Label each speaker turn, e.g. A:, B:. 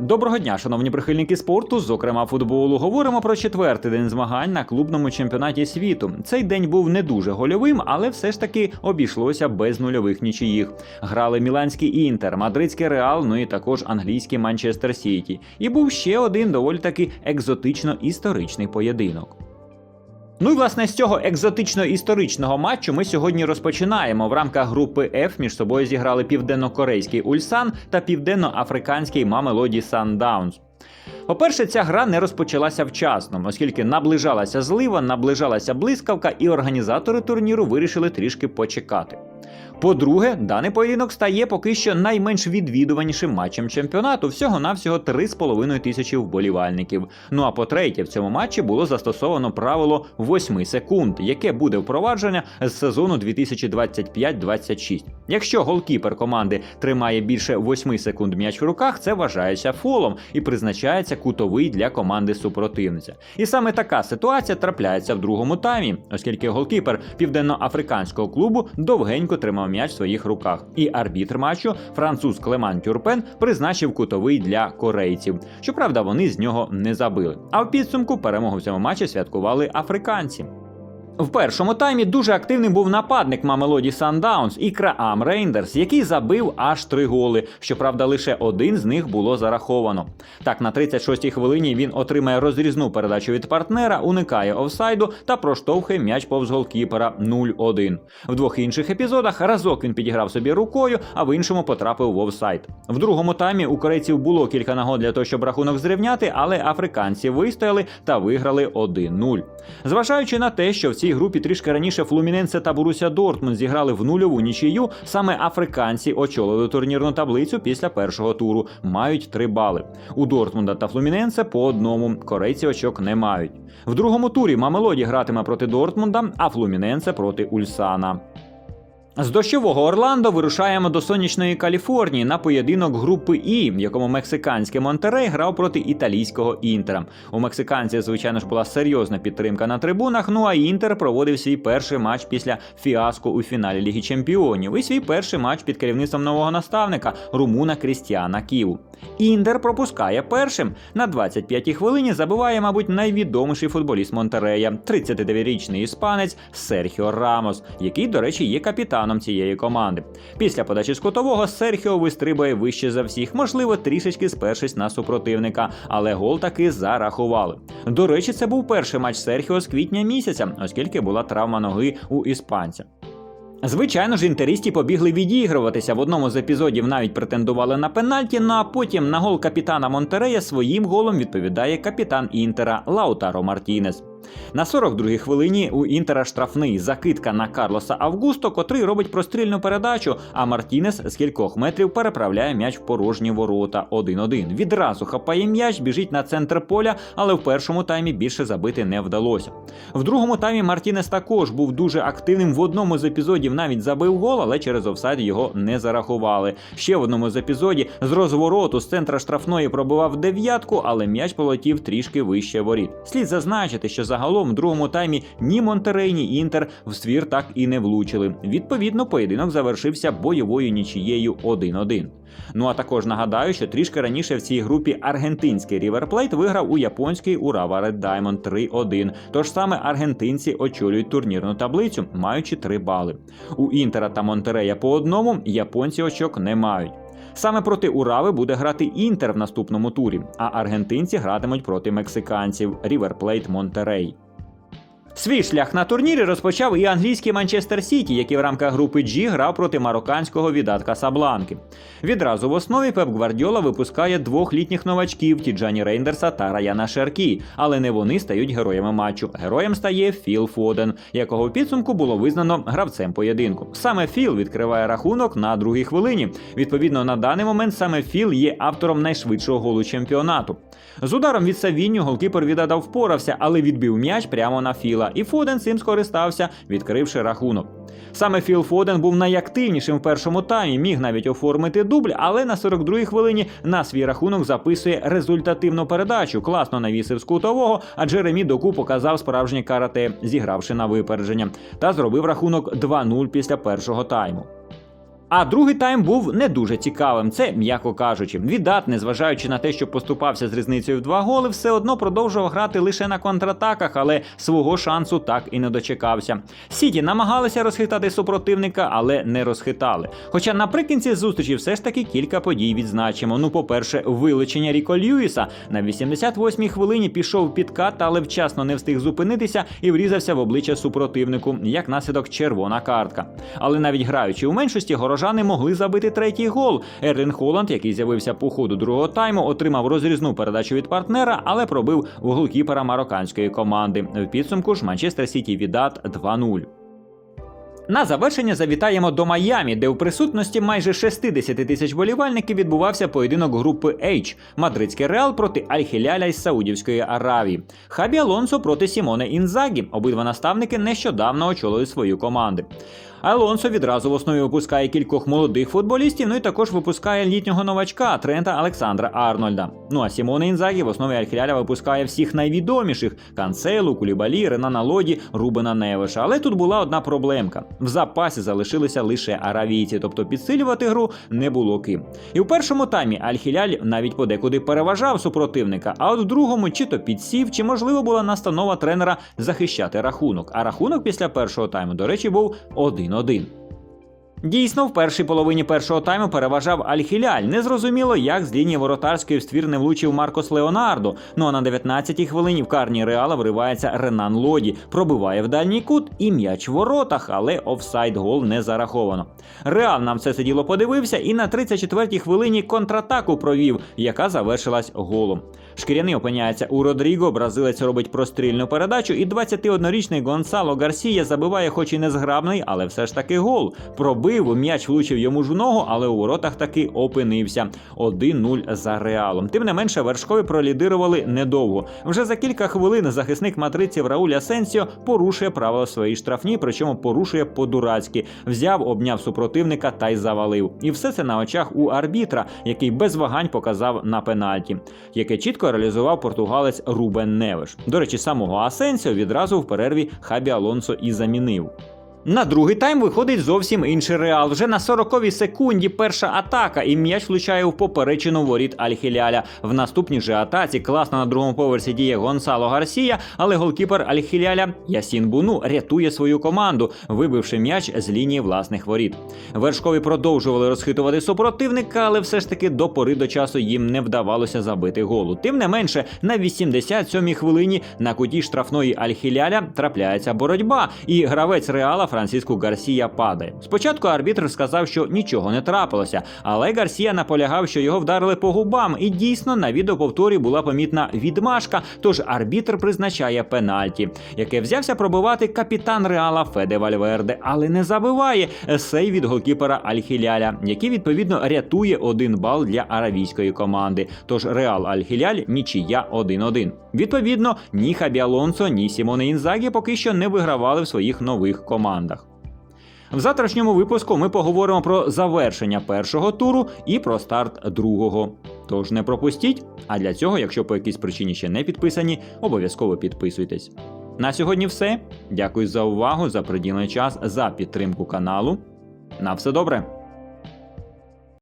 A: Доброго дня, шановні прихильники спорту, зокрема футболу. Говоримо про четвертий день змагань на клубному чемпіонаті світу. Цей день був не дуже гольовим, але все ж таки обійшлося без нульових нічиїх. Грали міланський інтер, мадридський реал, ну і також англійський Манчестер Сіті. І був ще один доволі таки екзотично історичний поєдинок. Ну і власне з цього екзотично-історичного матчу ми сьогодні розпочинаємо. В рамках групи F між собою зіграли південно-корейський Ульсан та південно-африканський Мамелоді Сандаунс. По-перше, ця гра не розпочалася вчасно, оскільки наближалася злива, наближалася блискавка, і організатори турніру вирішили трішки почекати. По-друге, даний поєдинок стає поки що найменш відвідуванішим матчем чемпіонату, всього-навсього 3,5 тисячі вболівальників. Ну а по-третє, в цьому матчі було застосовано правило 8 секунд, яке буде впровадження з сезону 2025-26. Якщо голкіпер команди тримає більше 8 секунд м'яч в руках, це вважається фолом і призначається кутовий для команди супротивниця. І саме така ситуація трапляється в другому таймі, оскільки голкіпер південноафриканського клубу довгенько тримав м'яч в своїх руках. І арбітр матчу, француз Клеман Тюрпен, призначив кутовий для корейців. Щоправда, вони з нього не забили. А в підсумку перемогу в цьому матчі святкували африканці. В першому таймі дуже активним був нападник Мамелоді Сандаунс і Краам Рейндерс, який забив аж три голи. Щоправда, лише один з них було зараховано. Так, на 36-й хвилині він отримає розрізну передачу від партнера, уникає офсайду та проштовхує м'яч повз голкіпера 0-1. В двох інших епізодах разок він підіграв собі рукою, а в іншому потрапив в офсайд. В другому таймі у корейців було кілька нагод для того, щоб рахунок зрівняти, але африканці вистояли та виграли 1-0. Зважаючи на те, що в цій групі трішки раніше Флуміненце та Боруся Дортмунд зіграли в нульову нічию, саме африканці очолили турнірну таблицю після першого туру, мають три бали. У Дортмунда та Флуміненце по одному. Корейці очок не мають. В другому турі Мамелоді гратиме проти Дортмунда, а Флуміненце проти Ульсана. З дощового Орландо вирушаємо до сонячної Каліфорнії на поєдинок групи І, в якому мексиканський Монтерей грав проти італійського інтера. У мексиканців, звичайно ж, була серйозна підтримка на трибунах. Ну а інтер проводив свій перший матч після фіаско у фіналі Ліги Чемпіонів і свій перший матч під керівництвом нового наставника румуна Крістіана Ківу. Інтер пропускає першим. На 25-й хвилині забиває, мабуть, найвідоміший футболіст Монтерея, 39-річний іспанець Серхіо Рамос, який, до речі, є капітаном цієї команди. Після подачі з кутового Серхіо вистрибує вище за всіх, можливо, трішечки спершись на супротивника, але гол таки зарахували. До речі, це був перший матч Серхіо з квітня місяця, оскільки була травма ноги у іспанця. Звичайно ж, інтеристі побігли відігруватися. В одному з епізодів навіть претендували на пенальті. Ну а потім на гол капітана Монтерея своїм голом відповідає капітан Інтера Лаутаро Мартінес. На 42-й хвилині у Інтера штрафний закидка на Карлоса Августо, котрий робить прострільну передачу, а Мартінес з кількох метрів переправляє м'яч в порожні ворота 1-1. Відразу хапає м'яч, біжить на центр поля, але в першому таймі більше забити не вдалося. В другому таймі Мартінес також був дуже активним. В одному з епізодів навіть забив гол, але через офсайд його не зарахували. Ще в одному з епізодів з розвороту з центра штрафної пробивав дев'ятку, але м'яч полетів трішки вище воріт. Слід зазначити, що загалом в другому таймі ні Монтерей, ні Інтер в ствір так і не влучили. Відповідно, поєдинок завершився бойовою нічією 1-1. Ну а також нагадаю, що трішки раніше в цій групі аргентинський Plate виграв у японський Урава Red Diamond 3-1. Тож саме аргентинці очолюють турнірну таблицю, маючи 3 бали. У Інтера та Монтерея по одному японці очок не мають. Саме проти Урави буде грати Інтер в наступному турі, а аргентинці гратимуть проти мексиканців Ріверплейт Монтерей. Свій шлях на турнірі розпочав і англійський Манчестер Сіті, який в рамках групи G грав проти марокканського віддатка Сабланки. Відразу в основі Пеп Гвардіола випускає двох літніх новачків Тіджані Рейндерса та Раяна Шеркі, але не вони стають героями матчу. Героєм стає Філ Фоден, якого в підсумку було визнано гравцем поєдинку. Саме Філ відкриває рахунок на другій хвилині. Відповідно, на даний момент саме Філ є автором найшвидшого голу чемпіонату. З ударом від Савінню голкіпер віддав впорався, але відбив м'яч прямо на Філа, і Фоден цим скористався, відкривши рахунок. Саме Філ Фоден був найактивнішим в першому таймі, міг навіть оформити дубль, але на 42-й хвилині на свій рахунок записує результативну передачу. Класно навісив з кутового, а Джеремі Доку показав справжнє карате, зігравши на випередження, та зробив рахунок 2-0 після першого тайму. А другий тайм був не дуже цікавим, це м'яко кажучи. Віддат, незважаючи на те, що поступався з різницею в два голи, все одно продовжував грати лише на контратаках, але свого шансу так і не дочекався. Сіті намагалися розхитати супротивника, але не розхитали. Хоча наприкінці зустрічі все ж таки кілька подій відзначимо. Ну, по-перше, вилучення Ріко Льюіса на 88-й хвилині пішов підкат, але вчасно не встиг зупинитися і врізався в обличчя супротивнику, як наслідок червона картка. Але навіть граючи у меншості, горожани могли забити третій гол. Ерлін Холланд, який з'явився по ходу другого тайму, отримав розрізну передачу від партнера, але пробив в голкіпера марокканської команди. В підсумку ж Манчестер Сіті віддат 2-0. На завершення завітаємо до Майамі, де у присутності майже 60 тисяч болівальників відбувався поєдинок групи H – Мадридський Реал проти Аль-Хіляля із Саудівської Аравії. Хабі Алонсо проти Сімоне Інзагі. Обидва наставники нещодавно очолили свою команду. Алонсо відразу в основі випускає кількох молодих футболістів, ну і також випускає літнього новачка Трента Олександра Арнольда. Ну а Сімоне Інзагі в основі Аль-Хіляля випускає всіх найвідоміших Канцелу, Кулібалі, Ренана Лоді, Рубена Невиша. Але тут була одна проблемка: в запасі залишилися лише аравійці, тобто підсилювати гру не було ким. І в першому таймі Аль-Хіляль навіть подекуди переважав супротивника, а от в другому чи то підсів, чи можливо була настанова тренера захищати рахунок. А рахунок після першого тайму, до речі, був 1-1. Дійсно, в першій половині першого тайму переважав Аль-Хіляль. Незрозуміло, як з лінії воротарської в ствір не влучив Маркос Леонардо. Ну а на 19-й хвилині в карні Реала вривається Ренан Лоді, пробиває в дальній кут і м'яч в воротах, але офсайд гол не зараховано. Реал нам все це діло подивився і на 34-й хвилині контратаку провів, яка завершилась голом. Шкіряний опиняється у Родріго, бразилець робить прострільну передачу, і 21-річний Гонсало Гарсія забиває, хоч і не зграбний, але все ж таки гол. Пробив, м'яч влучив йому ж в ногу, але у воротах таки опинився. 1-0 за реалом. Тим не менше, вершкові пролідирували недовго. Вже за кілька хвилин захисник матриців Рауль Асенсіо порушує правила своїй штрафні, причому порушує по-дурацьки. Взяв, обняв супротивника та й завалив. І все це на очах у арбітра, який без вагань показав на пенальті, яке чітко реалізував португалець Рубен Невиш. До речі, самого Асенсіо відразу в перерві Хабі Алонсо і замінив. На другий тайм виходить зовсім інший реал. Вже на 40-й секунді перша атака, і м'яч влучає в поперечину воріт Аль-Хіляля. В наступній же атаці класно на другому поверсі діє Гонсало Гарсія, але голкіпер Аль-Хіляля Ясін Буну рятує свою команду, вибивши м'яч з лінії власних воріт. Вершкові продовжували розхитувати супротивника, але все ж таки до пори до часу їм не вдавалося забити голу. Тим не менше, на 87-й хвилині на куті штрафної Аль-Хіляля трапляється боротьба, і гравець реала Франциску Гарсія падає. Спочатку арбітр сказав, що нічого не трапилося, але Гарсія наполягав, що його вдарили по губам, і дійсно на відеоповторі була помітна відмашка. Тож арбітр призначає пенальті, яке взявся пробивати капітан реала Феде Вальверде, але не забиває сей від голкіпера Аль-Хіляля, який відповідно рятує один бал для аравійської команди. Тож Реал Аль-Хіляль нічия 1-1. Відповідно, ні Хабі Алонсо, ні Сімоне Інзагі поки що не вигравали в своїх нових командах. В завтрашньому випуску ми поговоримо про завершення першого туру і про старт другого. Тож не пропустіть. А для цього, якщо по якійсь причині ще не підписані, обов'язково підписуйтесь. На сьогодні все. Дякую за увагу, за приділений час, за підтримку каналу. На все добре!